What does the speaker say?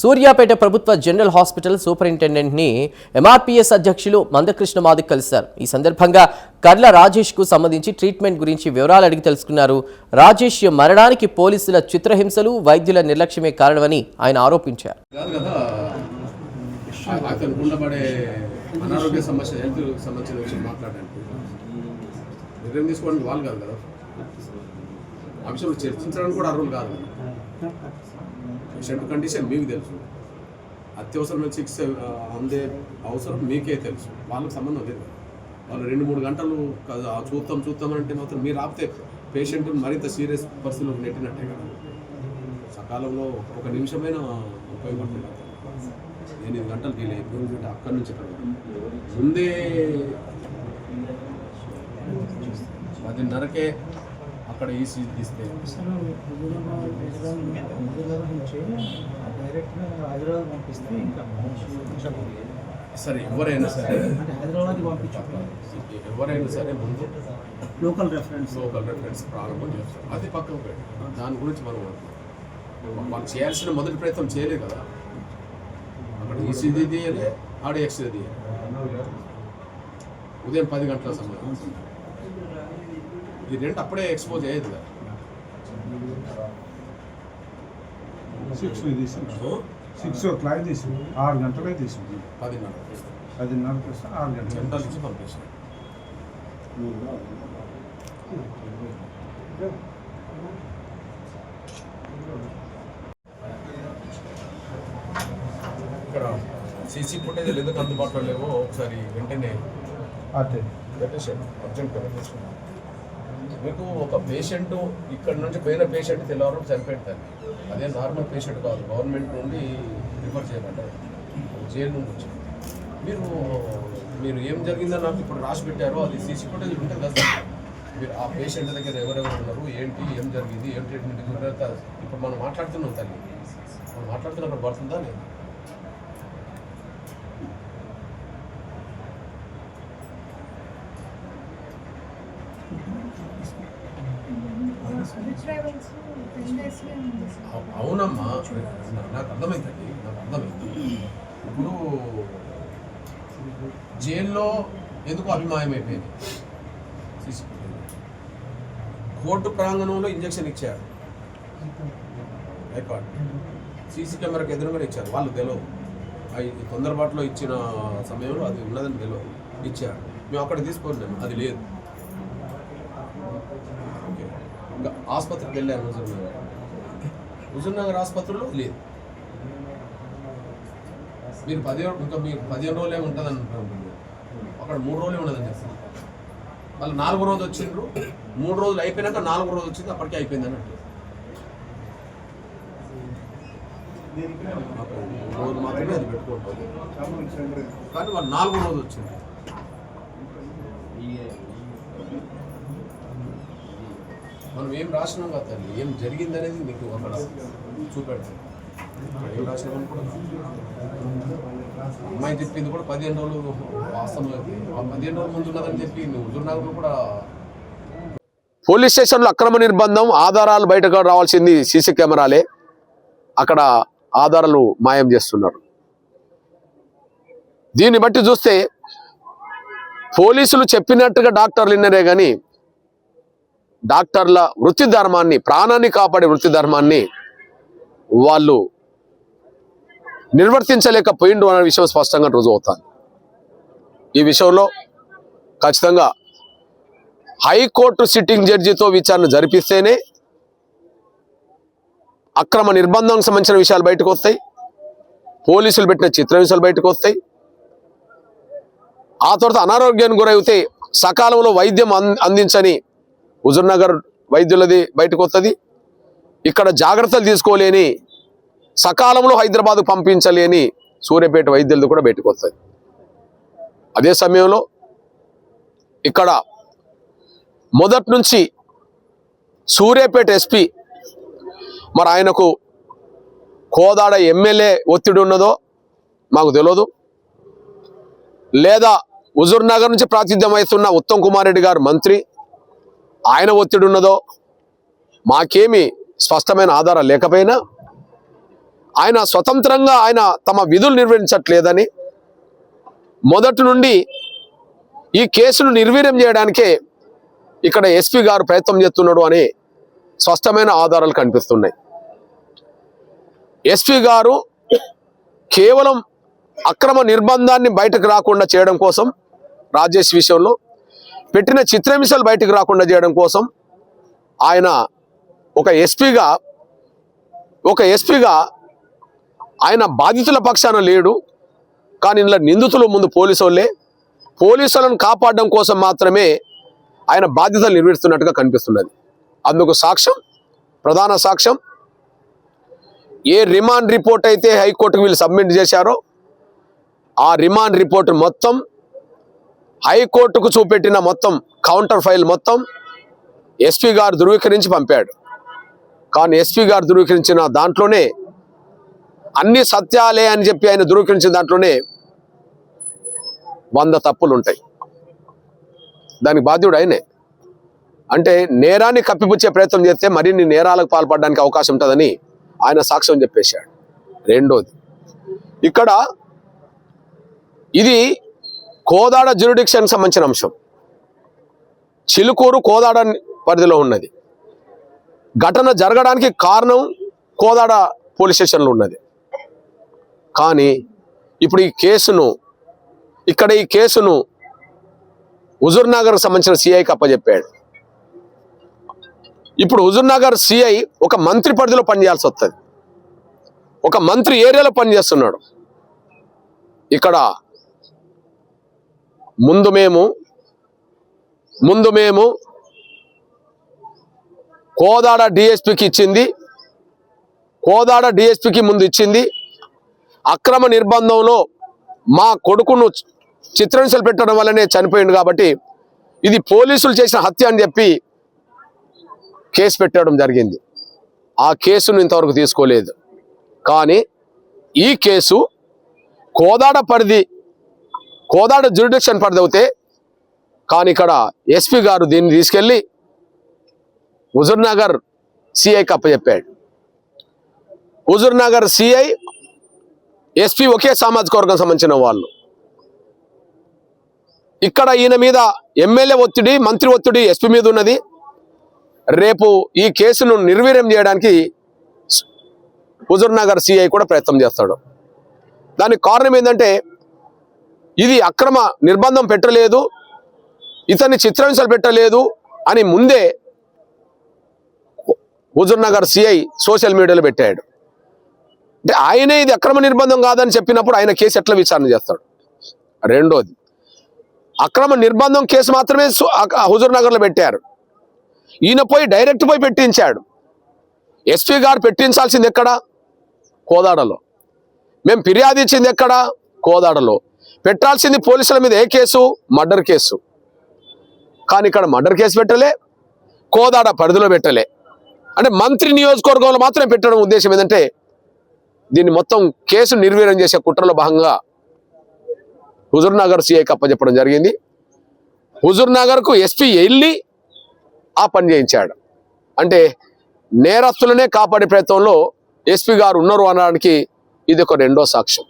సూర్యాపేట ప్రభుత్వ general hospital సూపరింటెండెంట్ని MRPS అధ్యక్షులు మందకృష్ణ మాదిక్ కలిశారు. ఈ సందర్భంగా కర్ల రాజేష్కు సంబంధించి ట్రీట్మెంట్ గురించి వివరాలు అడిగి తెలుసుకున్నారు. రాజేష్ మరణానికి పోలీసుల చిత్రహింసలు వైద్యుల నిర్లక్ష్యమే కారణమని ఆయన ఆరోపించారు. అతను ఉండబడే అనారోగ్య సమస్య హెల్త్ సంబంధించిన విషయం మాట్లాడడానికి. నిర్ణయం తీసుకోవడానికి వాళ్ళు కాదు కదా. ఆ విషయంలో చర్చించడానికి కూడా అర్హులు కాదు. పేషెంట్ కండిషన్ మీకు తెలుసు. అత్యవసరమైన చికిత్స అందే అవసరం మీకే తెలుసు. వాళ్ళకి సంబంధం లేదు. వాళ్ళు రెండు మూడు గంటలు చూస్తాం చూస్తాం చూద్దాం అంటే మాత్రం మీరు ఆపితే పేషెంట్ మరింత సీరియస్ పరిస్థితులకు నెట్టినట్టే కదా. సకాలంలో ఒక నిమిషమైన ఉపయోగపడుతుంది ఎనిమిది గంటలు డీల్ అయిపోయింది అక్కడి నుంచి ఇక్కడ ముందే పదిన్నరకే అక్కడ తీస్తే అసలు హైదరాబాద్ హైదరాబాద్ నుంచి డైరెక్ట్గా హైదరాబాద్ పంపిస్తే ఇంకా సరే ఎవరైనా సరే. అంటే ఎవరైనా సరే ముందు లోకల్ రెఫరెన్స్. లోకల్ రెఫరెన్స్ ప్రారంభం చేస్తారు. అది పక్కకు పెట్టి. దాని గురించి మనం వాళ్ళు చేయాల్సిన మొదటి ప్రయత్నం చేయలేదు కదా. అక్కడ ఈసీది తీయాలి ఆడ ఎక్స్రే తీయాలి ఉదయం పది గంటల సమయం. ఈ రెండు అప్పుడే ఎక్స్పోజ్ అయ్యేది కదా. సిక్స్ సిక్స్ ఓ? క్లాక్ తీసాం ఆరు గంటలే తీసాం పదిన్నర పదిన్నరకు వస్తే ఆరు గంటలు గంటల నుంచి పంపించాం ఇక్కడ సీసీ ఫుటేజ్ ఎందుకు అందుబాటులో లేవో ఒకసారి వెంటనే అర్జెంట్గా పెట్టేసాడు మీకు ఒక పేషెంట్ ఇక్కడ నుంచి పోయిన పేషెంట్ తెల్లవారు చనిపెడతారు అదే నార్మల్ పేషెంట్ కాదు గవర్నమెంట్ నుండి రిఫర్ చేయమంటారు. జైలు నుండి వచ్చి మీరు మీరు ఏం జరిగిందో నాకు ఇప్పుడు రాసి పెట్టారో అది సీసీ ఫుటేజ్ ఉంటుంది కదా సార్. మీరు ఆ పేషెంట్ దగ్గర ఎవరెవరు ఉన్నారు ఏంటి ఏం జరిగింది ఏం ట్రీట్మెంట్ ఇప్పుడు మనం మాట్లాడుతున్నాం తల్లి. మనం మాట్లాడుతున్నప్పుడు పడుతుందా లేదు? అవునమ్మా. నాకు అర్థమైందండి నాకు అర్థమైంది. ఇప్పుడు జైల్లో ఎందుకు అభిమాయం అయిపోయింది కోర్టు ప్రాంగణంలో ఇంజక్షన్ ఇచ్చారు. రికార్డ్. సీసీ కెమెరాకి ఎదురుగానే ఇచ్చారు. వాళ్ళు తెలియదు అవి తొందరపాటులో ఇచ్చిన సమయంలో అది ఉన్నదని తెలియదు ఇచ్చారు. మేము అక్కడ తీసుకోలేము అది లేదు ఓకే ఇంకా ఆసుపత్రికి వెళ్ళాము హుజూర్ నగర్ హుజూర్ నగర్ ఆసుపత్రిలో లేదు. మీరు పదిహేను ఇంకా మీరు పదిహేను రోజులే ఉంటుంది అనుకుంటున్నారు అక్కడ మూడు రోజులే ఉండదని చెప్తాను వాళ్ళు నాలుగు రోజు వచ్చిండ్రు. మూడు రోజులు అయిపోయినాక నాలుగు రోజు వచ్చింది అప్పటికే అయిపోయింది అన్నట్టు మూడు రోజులు మాత్రమే అది పెట్టుకుంటాం. కానీ వాళ్ళు నాలుగు రోజు వచ్చింది మనం ఏం రాసినాం కదా తల్లి? ఏం జరిగిందనేది మీకు అక్కడ చూపెడతాం ఏం రాసినామని కూడా అమ్మాయి చెప్పింది కూడా పదిహేను రోజులు వాస్తవం ఆ పదిహేను రోజుల ముందు ఉన్నదని చెప్పి నువ్వు కూడా పోలీస్ స్టేషన్లో అక్రమ నిర్బంధం ఆధారాలు బయటకు రావాల్సింది సీసీ కెమెరాలే. అక్కడ ఆధారాలు మాయం చేస్తున్నారు. దీన్ని బట్టి చూస్తే పోలీసులు చెప్పినట్టుగా డాక్టర్లు విన్నరే కానీ డాక్టర్ల వృత్తి ధర్మాన్ని ప్రాణాన్ని కాపాడే వృత్తి ధర్మాన్ని వాళ్ళు నిర్వర్తించలేకపోయిండు అనే విషయం స్పష్టంగా రుజువు అవుతాను ఈ విషయంలో ఖచ్చితంగా హైకోర్టు సిట్టింగ్ జడ్జితో విచారణ జరిపిస్తేనే అక్రమ నిర్బంధం సంబంధించిన విషయాలు బయటకు వస్తాయి. పోలీసులు పెట్టిన చిత్ర విషయాలు బయటకు వస్తాయి. ఆ తర్వాత అనారోగ్యానికి గురైతే సకాలంలో వైద్యం అం- అందించని హుజూర్నగర్ వైద్యులది బయటకు వస్తుంది ఇక్కడ జాగ్రత్తలు తీసుకోలేని సకాలంలో హైదరాబాద్ పంపించలేని సూర్యపేట వైద్యులది కూడా బయటకు వస్తుంది అదే సమయంలో ఇక్కడ మొదటి నుంచి సూర్యాపేట ఎస్పీ మరి ఆయనకు కోదాడ ఎమ్మెల్యే ఒత్తిడి ఉన్నదో మాకు తెలియదు లేదా హుజూర్ నగర్ నుంచి ప్రాతిధ్యం వహిస్తున్న ఉత్తమ్ కుమార్ రెడ్డి గారు మంత్రి ఆయన ఒత్తిడి ఉన్నదో మాకేమి స్పష్టమైన ఆధారం లేకపోయినా ఆయన స్వతంత్రంగా ఆయన తమ విధులు నిర్వహించట్లేదని మొదటి నుండి ఈ కేసును నిర్వీర్యం చేయడానికే ఇక్కడ ఎస్పీ గారు ప్రయత్నం చేస్తున్నాడు అని స్పష్టమైన ఆధారాలు కనిపిస్తున్నాయి. ఎస్పీ గారు కేవలం అక్రమ నిర్బంధాన్ని బయటకు రాకుండా చేయడం కోసం రాజేష్ విషయంలో పెట్టిన చిత్రహింసలు బయటకు రాకుండా చేయడం కోసం ఆయన ఒక ఎస్పీగా ఒక ఎస్పీగా ఆయన బాధితుల పక్షాన లేడు. కానీ ఇందులో నిందితులు ముందు పోలీసు వాళ్ళే పోలీసులను కాపాడడం కోసం మాత్రమే ఆయన బాధ్యతలు నిర్వహిస్తున్నట్టుగా కనిపిస్తున్నది. అందుకు సాక్ష్యం ప్రధాన సాక్ష్యం ఏ రిమాండ్ రిపోర్ట్ అయితే హైకోర్టుకు వీళ్ళు సబ్మిట్ చేశారో ఆ రిమాండ్ రిపోర్ట్ మొత్తం హైకోర్టుకు చూపెట్టిన మొత్తం కౌంటర్ ఫైల్ మొత్తం ఎస్పీ గారు ధృవీకరించి పంపాడు. కానీ ఎస్పీ గారు ధృవీకరించిన దాంట్లోనే అన్ని సత్యాలే అని చెప్పి ఆయన ధృవీకరించిన దాంట్లోనే వంద తప్పులు ఉంటాయి దానికి బాధ్యుడు ఆయనే. అంటే నేరాన్ని కప్పిపుచ్చే ప్రయత్నం చేస్తే మరిన్ని నేరాలకు పాల్పడడానికి అవకాశం ఉంటుందని ఆయన సాక్ష్యం చెప్పేశాడు. రెండోది. ఇక్కడ ఇది కోదాడ జ్యూరిడిక్షన్ సంబంధించిన అంశం. చిలుకూరు కోదాడ పరిధిలో ఉన్నది. ఘటన జరగడానికి కారణం కోదాడ పోలీస్ స్టేషన్లో ఉన్నది. కానీ ఇప్పుడు ఈ కేసును ఇక్కడ ఈ కేసును హుజూర్నగర్కు సంబంధించిన సిఐకి అప్పచెప్పాడు ఇప్పుడు హుజూర్నగర్ సిఐ ఒక మంత్రి పరిధిలో పనిచేయాల్సి వస్తుంది ఒక మంత్రి ఏరియాలో పనిచేస్తున్నాడు. ఇక్కడ ముందు మేము ముందు మేము కోదాడ డిఎస్పికి ఇచ్చింది. కోదాడ డిఎస్పికి ముందు ఇచ్చింది. అక్రమ నిర్బంధంలో మా కొడుకును చిత్రహింసలు పెట్టడం వల్లనే చనిపోయింది కాబట్టి ఇది పోలీసులు చేసిన హత్య అని చెప్పి కేసు పెట్టడం జరిగింది. ఆ కేసును ఇంతవరకు తీసుకోలేదు. కానీ ఈ కేసు కోదాడ పరిధి కోదాడ జ్యూరిడిక్షన్ పరిధి కానీ ఇక్కడ ఎస్పీ గారు దీన్ని తీసుకెళ్ళి హుజుర్నగర్ సిఐ సిఐకి అప్పచెప్పాడు హుజూర్నగర్ సిఐ ఎస్పీ ఒకే సామాజిక వర్గం సంబంధించిన వాళ్ళు. ఇక్కడ ఈయన మీద ఎమ్మెల్యే ఒత్తిడి మంత్రి ఒత్తిడి ఎస్పీ మీద ఉన్నది. రేపు ఈ కేసును నిర్వీర్యం చేయడానికి హుజూర్ నగర్ సిఐ కూడా ప్రయత్నం చేస్తాడు. దానికి కారణం ఏంటంటే ఇది అక్రమ నిర్బంధం పెట్టలేదు ఇతన్ని చిత్రహింసలు పెట్టలేదు అని ముందే హుజూర్ నగర్ సిఐ సోషల్ మీడియాలో పెట్టాడు. అంటే ఆయనే ఇది అక్రమ నిర్బంధం కాదని చెప్పినప్పుడు ఆయన కేసు ఎట్లా విచారణ చేస్తాడు? రెండోది అక్రమ నిర్బంధం కేసు మాత్రమే సు- నగర్లో పెట్టారు. ఈయన పోయి డైరెక్ట్ పోయి పెట్టించాడు. ఎస్పీ గారు పెట్టించాల్సింది ఎక్కడ? కోదాడలో. మేము ఫిర్యాదు ఇచ్చింది ఎక్కడ? కోదాడలో. పెట్టాల్సింది పోలీసుల మీద ఏ కేసు? Murder case. కానీ ఇక్కడ మర్డర్ కేసు పెట్టలే కోదాడ పరిధిలో పెట్టలే. అంటే మంత్రి నియోజకవర్గంలో మాత్రమే పెట్టడం ఉద్దేశం ఏంటంటే దీన్ని మొత్తం కేసు నిర్వీర్యం చేసే కుట్రలో భాగంగా హుజూర్నగర్ సిఐకి అప్పచెప్పడం జరిగింది. హుజూర్నగర్కు ఎస్పీ వెళ్ళి ఆ పని చేయించాడు. అంటే నేరస్తులనే కాపాడే ప్రయత్నంలో ఎస్పీ గారు ఉన్నారు అనడానికి ఇది ఒక రెండో సాక్ష్యం.